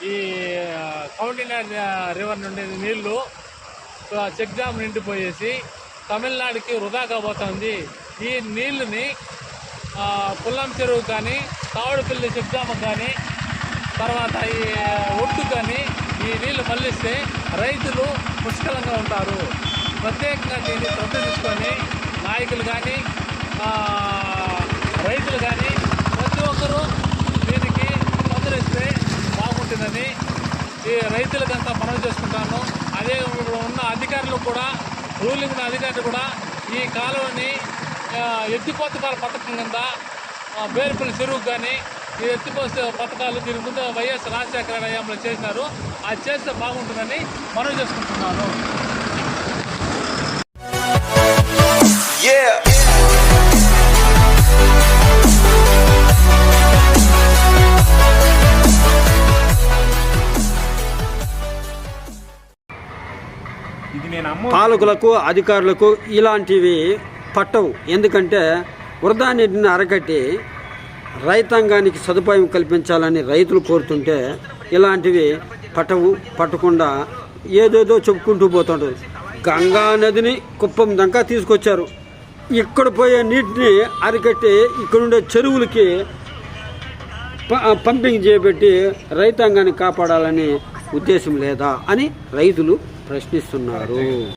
ఈ కౌంటినాడ్ రివర్ నుండి నీళ్ళు చెక్ డ్యామ్ నిండిపోయేసి తమిళనాడుకి వృధాగా పోతుంది ఈ నీళ్ళని పుల్లం చెరువు కానీ తావుడుపల్లి చెక్ డ్యామ్ కానీ తర్వాత ఈ ఒడ్డు కానీ ఈ నీళ్ళు మళ్ళిస్తే రైతులు పుష్కలంగా ఉంటారు. ప్రత్యేకంగా దీన్ని ప్రదర్శించుకొని నాయకులు కానీ ఆ, రైతులు కానీ ప్రతి ఒక్కరూ దీనికి స్పందనిస్తే బాగుంటుందని ఈ రైతులకంతా మనం చేసుకుంటాను. అదే ఇప్పుడు ఉన్న అధికారులు కూడా రూలింగ్ అధికారులు కూడా ఈ కాలువని ఎత్తిపోతకాల పథకం కింద ఆ, బేరుపల్లి చెరువు కానీ ఈ ఎత్తిపోసే పథకాలు దీని ముందు వైఎస్ రాజశేఖర హయాంలో చేసినారు. అది చేస్తే బాగుంటుందని మనం చేసుకుంటున్నాను. పాలకులకు అధికారులకు ఇలాంటివి పట్టవు. ఎందుకంటే వృధా నీటిని అరకట్టి రైతాంగానికి సదుపాయం కల్పించాలని రైతులు కోరుతుంటే ఇలాంటివి పట్టవు పట్టకుండా ఏదేదో చెప్పుకుంటూ పోతుంటారు గంగా నదిని కుప్పం దాకా తీసుకొచ్చారు. ఇక్కడ పోయే నీటిని అరికట్టి ఇక్కడుండే చెరువులకి ప- పంపింగ్ చేయబెట్టి రైతాంగాన్ని కాపాడాలని ఉద్దేశం లేదా అని రైతులు ప్రశ్నిస్తున్నారు.